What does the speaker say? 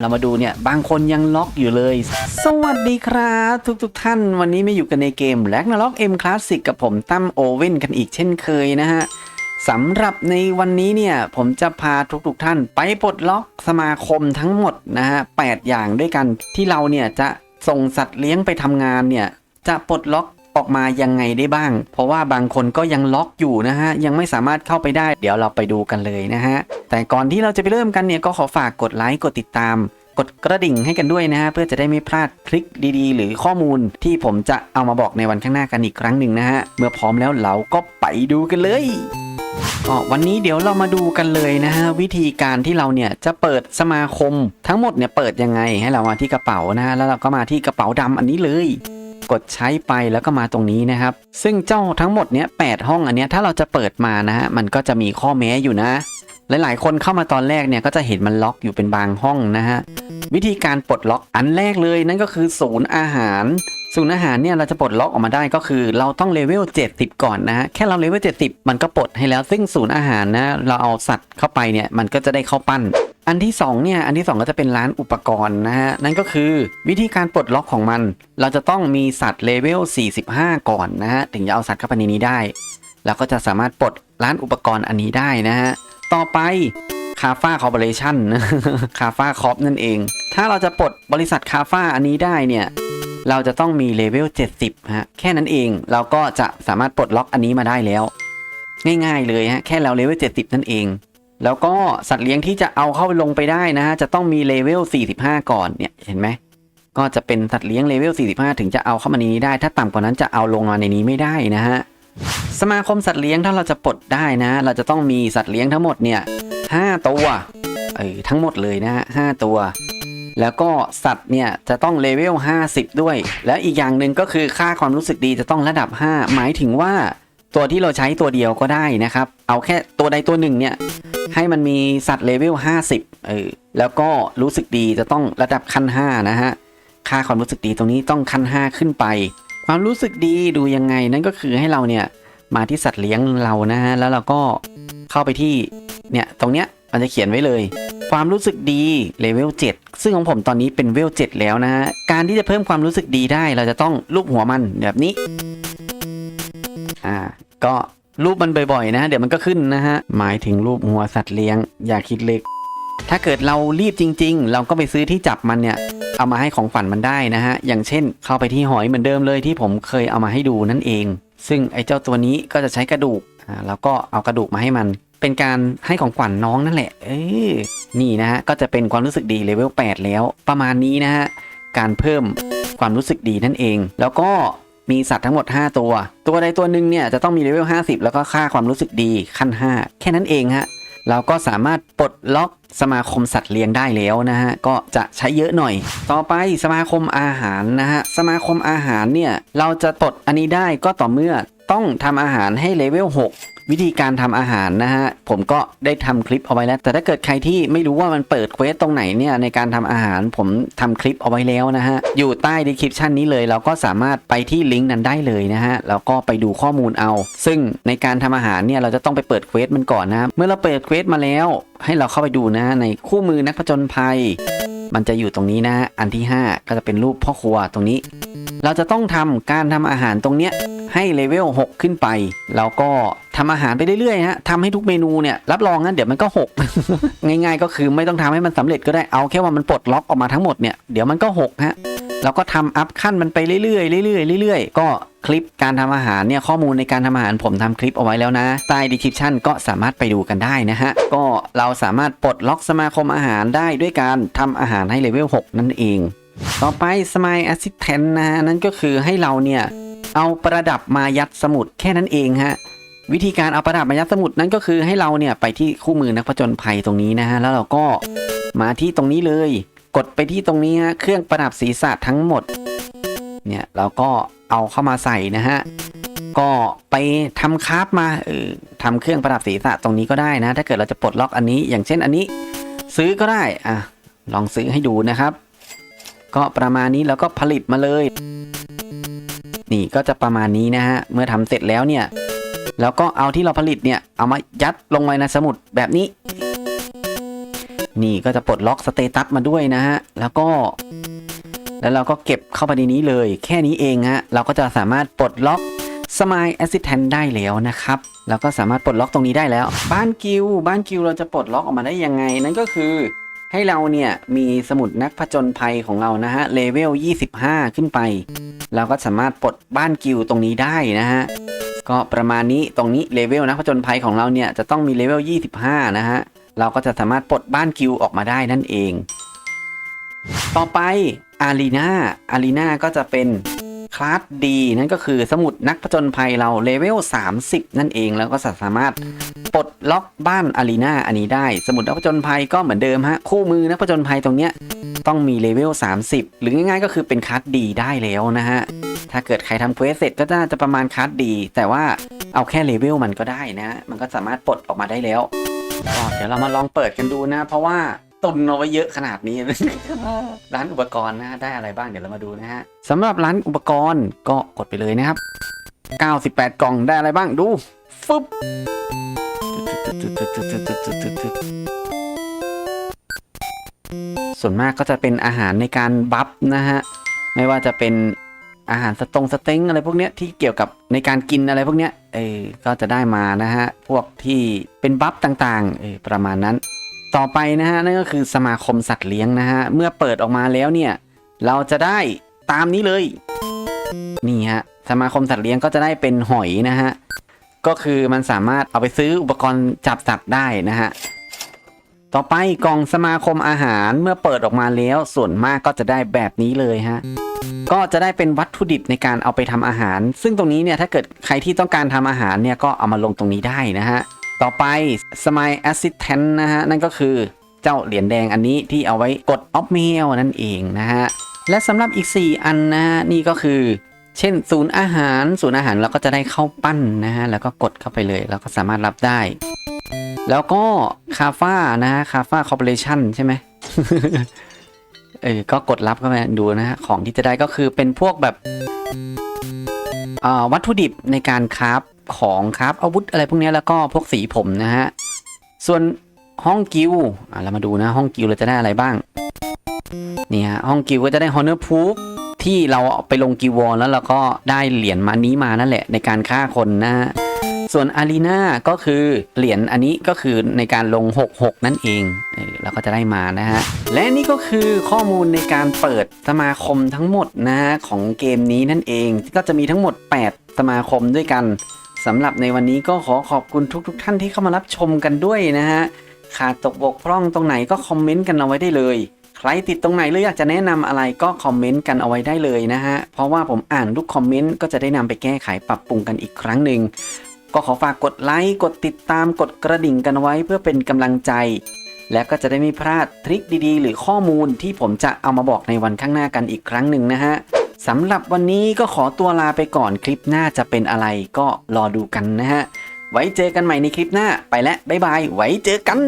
เรามาดูเนี่ย บางคนยังล็อกอยู่เลย สวัสดีครับ ทุกๆทท่าน วันนี้มาอยู่กันในเกม r a g n a r o k M Classic กับผมตั้มโอเว่นกันอีกเช่นเคยนะฮะสำหรับในวันนี้เนี่ย ผมจะพาทุกๆทท่านไปปลดล็อกสมาคมทั้งหมดนะฮะแอย่างด้วยกันที่เราเนี่ยจะส่งสัตว์เลี้ยงไปทำงานเนี่ย จะปลดล็อก ออกมายังไงได้บ้าง เพราะว่าบางคนก็ยังล็อกอยู่นะฮะ ยังไม่สามารถเข้าไปได้ เดี๋ยวเราไปดูกันเลยนะฮะ แต่ก่อนที่เราจะไปเริ่มกันเนี่ยก็ขอฝากกดไลค์ กดติดตาม กดกระดิ่งให้กันด้วยนะฮะ เพื่อจะได้ไม่พลาดคลิกดีๆ หรือข้อมูลที่ผมจะเอามาบอกในวันข้างหน้ากันอีกครั้งหนึ่งนะฮะ เมื่อพร้อมแล้วเราก็ไปดูกันเลยก็วันนี้เดี๋ยวเรามาดูกันเลยนะฮะวิธีการที่เราเนี่ยจะเปิดสมาคมทั้งหมดเนี่ยเปิดยังไงให้เรามาที่กระเป๋านะฮะแล้วเราก็มาที่กระเป๋าดำอันนี้เลย กดใช้ไปแล้วก็มาตรงนี้นะครับ ซึ่งเจ้าทั้งหมดเนี้ยแห้องอันเนี้ยถ้าเราจะเปิดมานะฮะมันก็จะมีข้อแม้อยู่นะ หลายๆ คนเข้ามาตอนแรกเนี่ยก็จะเห็นมันล็อกอยู่เป็นบางห้องนะฮะวิธีการปลดล็อกอันแรกเลยนั่นก็คือศูนย์อาหารศูนย์อาหารเนี่ยเราจะปลดล็อกออกมาได้ก็คือ เราต้องเลเวล 70 ก่อนนะฮะแค่เราเลเวล 70 มันก็ปลดให้แล้ว ซึ่งศูนย์อาหารนะเราเอาสัตว์เข้าไปเนี่ยมันก็จะได้เข้าปั้น อันที่2เนี่ยอันที่ 2 ก็จะเป็นร้านอุปกรณ์นะฮะนั่นก็คือวิธีการปลดล็อกของมัน เราจะต้องมีสัตว์เลเวล 45 ก่อนนะฮะถึงจะเอาสัตว์เข้าไปในนี้ได้แล้วก็จะสามารถปลดร้านอุปกรณ์อันนี้ได้นะฮะต่อไปคาฟ้าคอร์ปอเรชั่นคาฟ้าคอปนั่นเอง ถ้าเราจะปลดบริษัทคาฟ้าอันนี้ได้เนี่ยเราจะต้องมีเลเวล 70 ฮะ แค่นั้นเองเราก็จะสามารถปลดล็อกอันนี้มาได้แล้ว ง่ายๆเลยฮะ แค่เราเลเวล 70 นั่นเอง แล้วก็สัตว์เลี้ยงที่จะเอาเข้าลงไปได้นะฮะจะต้องมีเลเวล 45 ก่อนเนี่ยเห็นไหมก็จะเป็นสัตว์เลี้ยงเลเวล 45 ถึงจะเอาเข้ามาในนี้ได้ ถ้าต่ำกว่านั้นจะเอาลงมาในนี้ไม่ได้นะฮะสมาคมสัตว์เลี้ยงถ้าเราจะปลดได้นะ เราจะต้องมีสัตว์เลี้ยงทั้งหมดเนี่ย5ตัวเออทั้งหมดเลยนะฮะ5ตัว แล้วก็สัตว์เนี่ยจะต้องเลเวล 50 ด้วย และอีกอย่างหนึ่งก็คือค่าความรู้สึกดีจะต้องระดับ 5 หมายถึงว่าตัวที่เราใช้ตัวเดียวก็ได้นะครับ เอาแค่ตัวใดตัวหนึ่งเนี่ย ให้มันมีสัตว์เลเวล 50 เออ แล้วก็รู้สึกดีจะต้องระดับขั้น 5 นะฮะ ค่าความรู้สึกดีตรงนี้ต้องขั้น 5 ขึ้นไป ความรู้สึกดีดูยังไงนั่นก็คือให้เราเนี่ยมาที่สัตว์เลี้ยงเรานะฮะ แล้วเราก็เข้าไปที่เนี่ยตรงเนี้ยมันจะเขียนไว้เลย ความรู้สึกดีเลเวล 7 ซึ่งของผมตอนนี้เป็นเวล 7 แล้วนะฮะ การที่จะเพิ่มความรู้สึกดีได้เราจะต้องลูบหัวมันแบบนี้ อ่า ก็ รูปมันบ่อยๆนะ เดี๋ยวมันก็ขึ้นนะฮะ หมายถึงรูปหัวสัตว์เลี้ยง อย่าคิดเล็ก ถ้าเกิดเรารีบจริง ๆ เราก็ไปซื้อที่จับมันเนี่ย เอามาให้ของฝันมันได้นะฮะ อย่างเช่น เข้าไปที่หอยเหมือนเดิมเลยที่ผมเคยเอามาให้ดูนั่นเอง ซึ่งไอ้เจ้าตัวนี้ก็จะใช้กระดูกอ่าแล้วก็เอากระดูกมาให้มัน เป็นการให้ของขวัญน้องนั่นแหละ เออนี่นะฮะก็จะเป็นความรู้สึกดีเลเวล8แล้ว ประมาณนี้นะฮะการเพิ่มความรู้สึกดีนั่นเอง แล้วก็ มีสัตว์ทั้งหมด 5 ตัว ตัวใดตัวหนึ่งเนี่ยจะต้องมีเลเวล 50 แล้วก็ค่าความรู้สึกดีขั้น 5 แค่นั้นเองฮะเราก็สามารถปลดล็อกสมาคมสัตว์เลี้ยงได้แล้วนะฮะ ก็จะใช้เยอะหน่อย ต่อไปสมาคมอาหารนะฮะ สมาคมอาหารเนี่ย เราจะปลดอันนี้ได้ก็ต่อเมื่อต้องทำอาหารให้เลเวล 6 วิธีการทำอาหารนะฮะผมก็ได้ทำคลิปเอาไว้แล้ว แต่ถ้าเกิดใครที่ไม่รู้ว่ามันเปิดเควสตรงไหนเนี่ยในการทำอาหารผมทำคลิปเอาไว้แล้วนะฮะอยู่ใต้ดีคริปชันนี้เลยเราก็สามารถไปที่ลิงก์นั้นได้เลยนะฮะแล้วก็ไปดูข้อมูลเอา ซึ่งในการทำอาหารเนี่ยเราจะต้องไปเปิดเควสมันก่อนนะเมื่อเราเปิดเควสมาแล้ว ให้เราเข้าไปดูนะในคู่มือนักผจญภัย มันจะอยู่ตรงนี้นะ อันที่ 5 ก็จะเป็นรูปพ่อครัวตรงนี้ เราจะต้องทำการทำอาหารตรงเนี้ย ให้เลเวล6 ขึ้นไป แล้วก็ทำอาหารไปเรื่อยๆฮะทำให้ทุกเมนูเนี่ยรับรองนะเดี๋ยวมันก็ 6 ง่ายๆ ก็คือไม่ต้องทำให้มันสำเร็จก็ได้เอาแค่ว่ามันปลดล็อกออกมาทั้งหมดเนี่ยเดี๋ยวมันก็6ฮะเราก็ทำอัพขั้นมันไปเรื่อยๆเรื่อยๆเรื่อยๆ ก็คลิปการทำอาหารเนี่ยข้อมูลในการทำอาหารผมทำคลิปเอาไว้แล้วนะใต้ดีคริปชันก็สามารถไปดูกันได้นะฮะ ก็เราสามารถปลดล็อกสมาคมอาหารได้ด้วยการทำอาหารให้เลเวล6นั่นเอง ต่อไป Smile Assistant นะฮะนั่นก็คือให้เราเนี่ย เอาประดับมายัดสมุดแค่นั้นเองฮะวิธีการเอาประดับมายัดสมุดนั่นก็คือให้เราเนี่ยไปที่คู่มือนักผจญภัยตรงนี้นะฮะแล้วเราก็มาที่ตรงนี้เลย กดไปที่ตรงนี้ฮะเครื่องประดับศีรษะทั้งหมดเนี่ยเราก็เอาเข้ามาใส่นะฮะก็ไปทำคราฟมาเออทำเครื่องประดับศีรษะตรงนี้ก็ได้นะ ถ้าเกิดเราจะปลดล็อกอันนี้ อย่างเช่นอันนี้ซื้อก็ได้อะลองซื้อให้ดูนะครับ ก็ประมาณนี้แล้วก็ผลิตมาเลย นี่ก็จะประมาณนี้นะฮะ เมื่อทำเสร็จแล้วเนี่ย แล้วก็เอาที่เราผลิตเนี่ย เอามายัดลงไว้ในสมุดแบบนี้ นี่ก็จะปลดล็อกสเตตัสมาด้วยนะฮะ แล้วก็ แล้วเราก็เก็บเข้าไปในนี้เลย แค่นี้เองฮะ เราก็จะสามารถปลดล็อก Smile Assistant ได้แล้วนะครับ แล้วก็สามารถปลดล็อกตรงนี้ได้แล้ว บ้านกิว บ้านกิวเราจะปลดล็อกออกมาได้ยังไง นั่นก็คือ ให้เราเนี่ยมีสมุดนักผจญภัยของเรานะฮะเลเวล 25 ขึ้นไป เราก็สามารถปลดบ้านกิวตรงนี้ได้นะฮะก็ประมาณนี้ตรงนี้เลเวลนักผจญภัยของเราเนี่ยจะต้องมีเลเวล 25 นะฮะเราก็จะสามารถปลดบ้านกิวออกมาได้นั่นเอง ต่อไปอารีนาอารีนาก็จะเป็นคลาสดีนั่นก็คือสมุดนักผจญภัยเราเลเวล 30 นั่นเองแล้วก็สามารถ ปลดล็อกบ้านอารีนาอันนี้ได้ สมุดนักผจญภัยก็เหมือนเดิมฮะ คู่มือนักผจญภัยตรงเนี้ยต้องมีเลเวล 30 หรือง่ายๆก็คือเป็นคลาสดีได้แล้วนะฮะ ถ้าเกิดใครทำเควสเสร็จก็น่าจะประมาณคลาสดี แต่ว่าเอาแค่เลเวลมันก็ได้นะ มันก็สามารถปลดออกมาได้แล้วก็เดี๋ยวเรามาลองเปิดกันดูนะ เพราะว่าตุนเอาไว้เยอะขนาดนี้ ร้านอุปกรณ์นะได้อะไรบ้างเดี๋ยวเรามาดูนะฮะสำหรับร้านอุปกรณ์ก็กดไปเลยนะครับ 98 กล่องได้อะไรบ้างดู ฟึบส่วนมากก็จะเป็นอาหารในการบัฟนะฮะ ไม่ว่าจะเป็นอาหารสตงสเต็งอะไรพวกเนี้ยที่เกี่ยวกับในการกินอะไรพวกเนี้ยเออก็จะได้มานะฮะ พวกที่เป็นบัฟต่างๆเออประมาณนั้น ต่อไปนะฮะนั่นก็คือสมาคมสัตว์เลี้ยงนะฮะ เมื่อเปิดออกมาแล้วเนี่ย เราจะได้ตามนี้เลย นี่ฮะ สมาคมสัตว์เลี้ยงก็จะได้เป็นหอยนะฮะ ก็คือมันสามารถเอาไปซื้ออุปกรณ์จับสัตว์ได้นะฮะ ต่อไปกล่องสมาคมอาหารเมื่อเปิดออกมาแล้วส่วนมากก็จะได้แบบนี้เลยฮะ ก็จะได้เป็นวัตถุดิบในการเอาไปทำอาหาร ซึ่งตรงนี้เนี่ยถ้าเกิดใครที่ต้องการทำอาหารเนี่ยก็เอามาลงตรงนี้ได้นะฮะ ต่อไป Smile Assistant นะฮะนั่นก็คือเจ้าเหรียญแดงอันนี้ที่เอาไว้กด Off Mail นั่นเองนะฮะและสำหรับอีก 4 อันนะฮะนี่ก็คือ เช่นศูนย์อาหาร ศูนย์อาหารเราก็จะได้เข้าปั้นนะฮะ แล้วก็กดเข้าไปเลยแล้วก็สามารถรับได้ แล้วก็คาฟ้านะฮะ คาฟ้าคอร์ปอเรชั่นใช่ไหมเออก็กดรับเข้าไปดูนะฮะ ของที่จะได้ก็คือเป็นพวกแบบวัตถุดิบในการคราฟของคราฟอาวุธอะไรพวกนี้แล้วก็พวกสีผมนะฮะ ส่วนห้องกิวอะเรามาดูนะห้องกิวเราจะได้อะไรบ้าง นี่ฮะห้องกิวก็จะได้ Honor Proof ที่เราไปลงกิววอลแล้วเราก็ได้เหรียญมานี้มานั่นแหละ ในการฆ่าคนนะฮะส่วนอารีนาก็คือเหรียญอันนี้ก็คือในการลง 66 นั่นเองเออเราก็จะได้มานะฮะ และนี่ก็คือข้อมูลในการเปิดสมาคมทั้งหมดนะฮะของเกมนี้นั่นเอง ก็จะมีทั้งหมด 8 สมาคมด้วยกันสำหรับในวันนี้ก็ขอขอบคุณทุกๆทท่านที่เข้ามารับชมกันด้วยนะฮะ ขาดตกบกพร่องตรงไหนก็คอมเมนต์กันเอาไว้ได้เลย ใครติดตรงไหนหรืออยากจะแนะนำอะไรก็คอมเมนต์กันเอาไว้ได้เลยนะฮะ เพราะว่าผมอ่านทุกคอมเมนต์ก็จะได้นำไปแก้ไขปรับปรุงกันอีกครั้งหนึ่ง ก็ขอฝากกดไลค์ กดติดตาม กดกระดิ่งกันไว้เพื่อเป็นกำลังใจ และก็จะได้ไม่พลาดทริคดีๆ หรือข้อมูลที่ผมจะเอามาบอกในวันข้างหน้ากันอีกครั้งหนึ่งนะฮะสำหรับวันนี้ก็ขอตัวลาไปก่อนคลิปหน้าจะเป็นอะไรก็รอดูกันนะฮะ ไว้เจอกันใหม่ในคลิปหน้าไปแล้วบ๊ายบาย ไว้เจอกัน